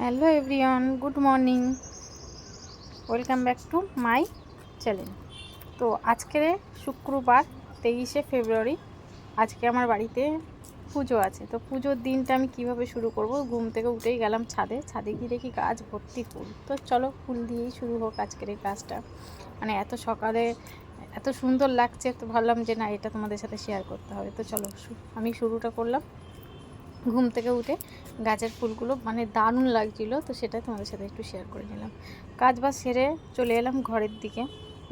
Hello everyone, good morning. Welcome back to my channel. তো আজকে শুক্রবার, তেইশে ফেব্রুয়ারি, আজকে আমার বাড়িতে পুজো আছে। তো পুজোর দিনটা আমি কীভাবে শুরু করব? ঘুম থেকে উঠেই গেলাম ছাদে। ছাদে গিয়ে দেখি গাছ ভর্তি ফুল। তো চলো ফুল দিয়েই শুরু হোক আজকের এই কাজটা। মানে এত সকালে এত সুন্দর লাগছে, তো ভাবলাম যে না, এটা তোমাদের সাথে শেয়ার করতে হবে। তো চলো আমি শুরুটা করলাম। ঘুম থেকে উঠে গাছের ফুলগুলো মানে দারুণ লাগছিল, তো সেটা তোমাদের সাথে একটু শেয়ার করে নিলাম। কাজ বাজ সেরে চলে এলাম ঘরের দিকে।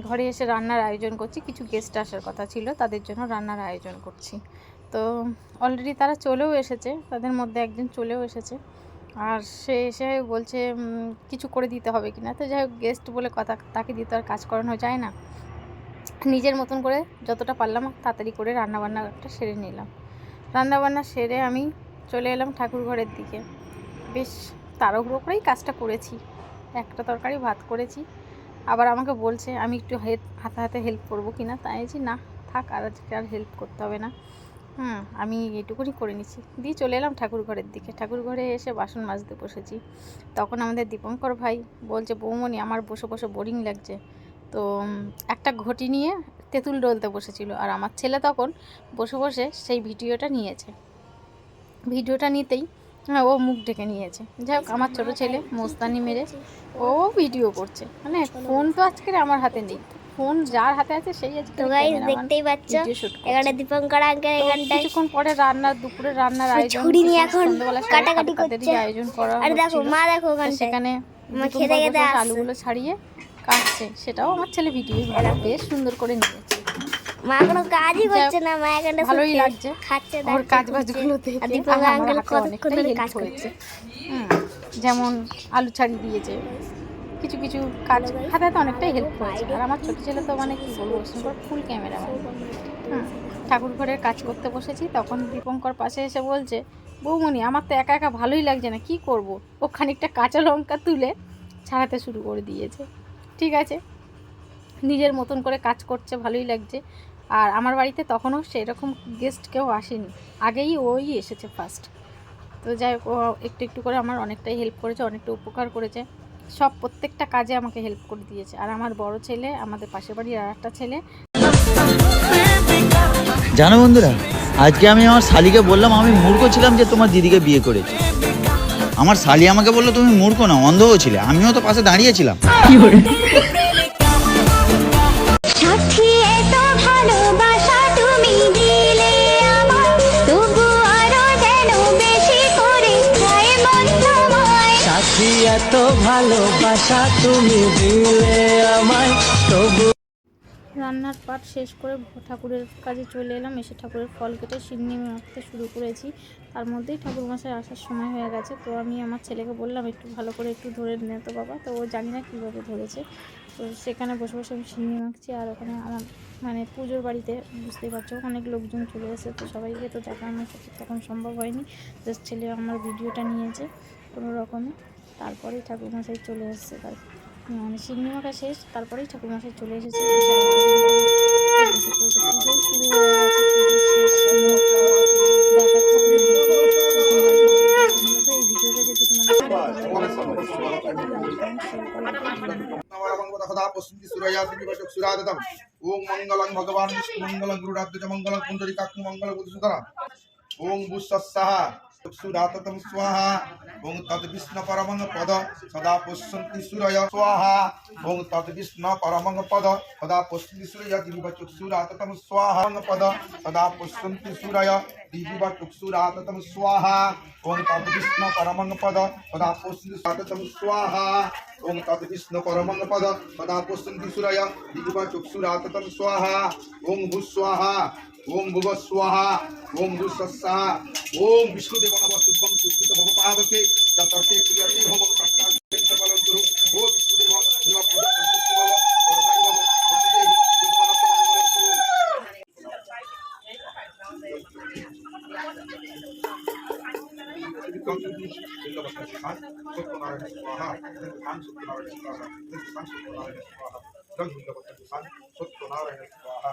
ঘরে এসে রান্নার আয়োজন করছি, কিছু গেস্ট আসার কথা ছিল, তাদের জন্য রান্নার আয়োজন করছি। তো অলরেডি তারা চলেও এসেছে, তাদের মধ্যে একজন চলেও এসেছে। আর সে এসে বলছে কিছু করে দিতে হবে কি না তো যাই হোক গেস্ট বলে কথা, তাকে দিয়ে তো আর কাজ করানো যায় না। নিজের মতন করে যতটা পারলাম, তাড়াতাড়ি করে রান্নাবান্নাটা সেরে নিলাম। রান্নাবান্না সেরে আমি চলে এলাম ঠাকুর ঘরের দিকে। বেশ তাড়াহুড়ো করেই কাজটা করেছি। একটা তরকারি, ভাত করেছি। আবার আমাকে বলছে, আমি একটু হাতে হাতে হেল্প করব কি না? তাই বলছি না, থাক, আর আজকে আর হেল্প করতে হবে না। হুম, আমি এটুকুনি করে নিচ্ছি। দিয়ে চলে এলাম ঠাকুর ঘরের দিকে। ঠাকুর ঘরে এসে বাসন মাজতে বসেছি। তখন আমাদের দীপঙ্কর ভাই বলছে বৌমনি আমার বসে বসে বোরিং লাগছে। তো, একটা ঘটি নিয়ে তেঁতুল ডলতে বসেছিল। আর আমার ছেলে তখন বসে বসে সেই ভিডিওটা নিয়েছে। ভিডিওটা নিতেই হ্যাঁ ও মুখ ঢেকে নিয়েছে। যাই হোক আমার ছোটো ছেলে মোস্তানি মেরে ও ভিডিও করছে। মানে ফোন তো আজকের আমার হাতে নেই। ফোন যার হাতে আছে সেই আজকে তো গাইস দেখতেই পাচ্ছ এখানে দীপঙ্কর আঙ্কেল এখানটায় কিছুক্ষণ পরে রান্নার দুপুরে রান্নার আয়োজন ছুরি নিয়ে এখন কাটাকাটি করছে। আয়োজন করা আর দেখো মা দেখো তো ওখানটায়। সেখানে খেতে খেতে আলুগুলো ছাড়িয়ে কাটছে। সেটাও আমার ছেলে ভিডিও বেশ সুন্দর করে নিয়েছে মা কোনো কাজই করছে না মা এখানে ভালোই লাগছে। খাচ্ছে ওর কাজ ঘুরছে। বাজগুলো দেখে আর দীপঙ্কর আঙ্কেল হাতে কতক্ষণ ধরে কাজ করছে? যেমন আলু ছাড়ি দিয়েছে কিছু কিছু কাজ হাতে হাতে অনেকটাই হেল্প করেছে। আর আমার ছোটো ছেলে তো মানে কি বলব সুন্দর ফুল ক্যামেরা হ্যাঁ ঠাকুর ঘরের কাজ করতে বসেছি তখন দীপঙ্কর পাশে এসে বলছে বৌমণি আমার তো একা একা ভালোই লাগছে না কি করব? ও খানিকটা কাঁচা লঙ্কা তুলে ছাড়াতে শুরু করে দিয়েছে। ঠিক আছে নিজের মতন করে কাজ করছে ভালোই লাগছে। আর আমার বাড়িতে তখনও সেরকম গেস্ট কেউ আসেনি। আগেই ওই এসেছে ফার্স্ট তো যাই হোক ও একটু একটু করে আমার অনেকটাই হেল্প করেছে অনেকটা উপকার করেছে। সব প্রত্যেকটা কাজে আমাকে হেল্প করে দিয়েছে। আর আমার বড় ছেলে আমাদের পাশের বাড়ির আর একটা ছেলে। জানো বন্ধুরা আজকে আমি আমার শালিকে বললাম আমি মূর্খ ছিলাম যে তোমার দিদিকে বিয়ে করেছি। আমার শালি আমাকে বলল তুমি মূর্খ না অন্ধও ছিলে। আমিও তো পাশে দাঁড়িয়েছিলাম সাথী এত ভালোবাসা তুমি দিলে আমায়, তবু রান্নার পাট শেষ করে ঠাকুরের কাজে চলে এলাম। এসে ঠাকুরের ফল কেটে সিন্নি মাখতে শুরু করেছি। তার মধ্যেই ঠাকুর মশাই আসার সময় হয়ে গেছে। তো আমি আমার ছেলেকে বললাম, একটু ভালো করে একটু ধরে নে তো বাবা। তো ও জানি না কীভাবে ধরেছে। তো সেখানে বসে বসে আমি সিন্নি মাখছি আর ওখানে আমার মানে পুজোর বাড়িতে বুঝতেই পারছ, অনেক লোকজন চলে এসেছে। তো সবাইকে তো দেখা আমার তখন সম্ভব হয়নি। জাস্ট ছেলে আমার ভিডিওটা নিয়েছে কোনো রকমে। তারপরেই ঠাকুর মশাই চলে এসেছে। তার মানে মাখা শেষ, তারপরেই ঠাকুর মশাই চলে এসেছে। ভগবান মঙ্গলং গুরুরাধ্য মঙ্গলং পুণ্ডরিকাক্ষ মঙ্গল বুধসুতরা ওম বুঃসস্সাহা সুরাততম सुरातम स्वाहा। ओं तद विष्णु परमंग पद सदा पुष्यन्ति सुरय स्वाहा। ओं तद विष्णु परमंग पद सदा पुष्ति सुरय। दिव दिवचक्षुराततम स्वाहा। पद, सदा पुष्ति सुरय। दिव दिवचक्षुराततम स्वाहा। ओं तद विष्णु परमंग पद सदा पुष्यन्ति साततम स्वाहा। ओं तद विष्णु परमंग पद सदा सूरय। दिव चुक्षुरातम स्वाहा। ओं भूस्वाहा ওম ভুব স্বাহা, ওম ভূসা ওম বিষ্ণুদেব নবসুভম সুকৃত ভব পাবকে তর্কে ক্রিয়তে ভব পালন করু। ও বিষ্ণুদেব নিব সত্যনারায়ণ স্বাহা সত্যনারায়ণ স্বাহা সত্যনারায়ণ স্বাহা।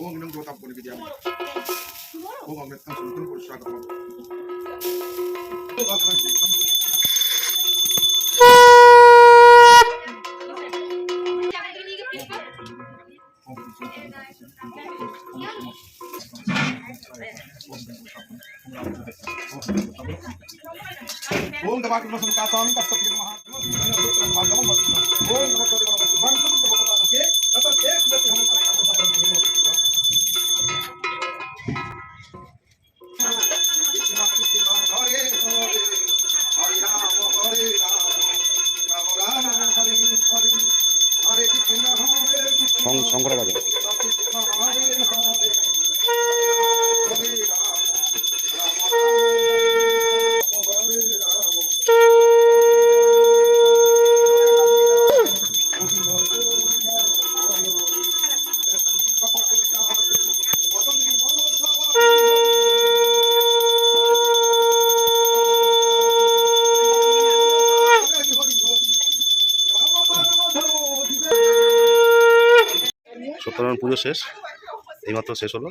Huwag nang dota po ni Bidyan. Huwag ang netang sumutin po siya kapag. Huwag ang netang sumutin po siya kapag. ఓం దవాకుల సంకాసం కష్టపడి మహా ఓం దవాకుల సంకాసం కష్టపడి మహా ఓం దవాకుల సంకాసం కష్టపడి మహా সত্যনারায়ণ পুজো শেষ। এইমাত্র শেষ হলো।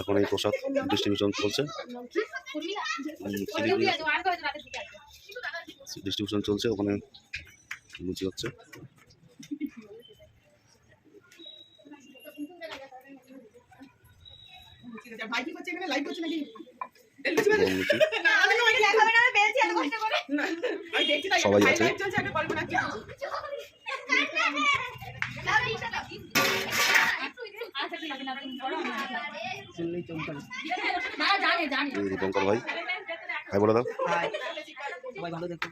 এখন এই প্রসাদ ডিস্ট্রিবিউশন চলছে। ডিস্ট্রিবিউশন চলছে। ওখানে লুচি হচ্ছে। সবাই আছে। দীপঙ্কর ভাই। ভাই বলে দাও। সবাই ভালো দেখো